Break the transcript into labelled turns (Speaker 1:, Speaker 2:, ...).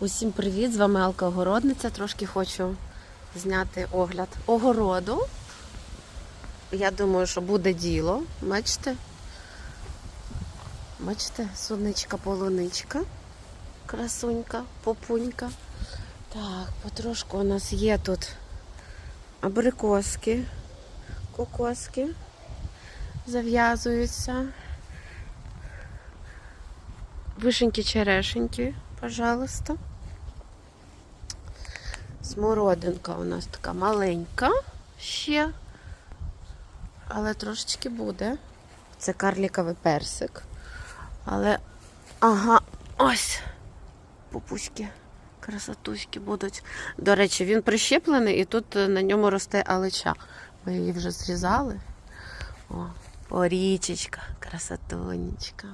Speaker 1: Усім привіт! З вами Алка Огородниця. Трошки хочу зняти огляд огороду. Я думаю, що буде діло. Бачите? Бачите, суничка, полуничка, красунька, попунька. Так, потрошку у нас є тут абрикоски, кокоски зав'язуються. Вишеньки, черешеньки, пожалуйста. Смородинка у нас така маленька ще, але трошечки буде. Це карліковий персик. Але, ага, ось пупуськи, красотуськи будуть. До речі, він прищеплений і тут е, на ньому росте алича. Ми її вже зрізали. О, порічечка, красотонечка.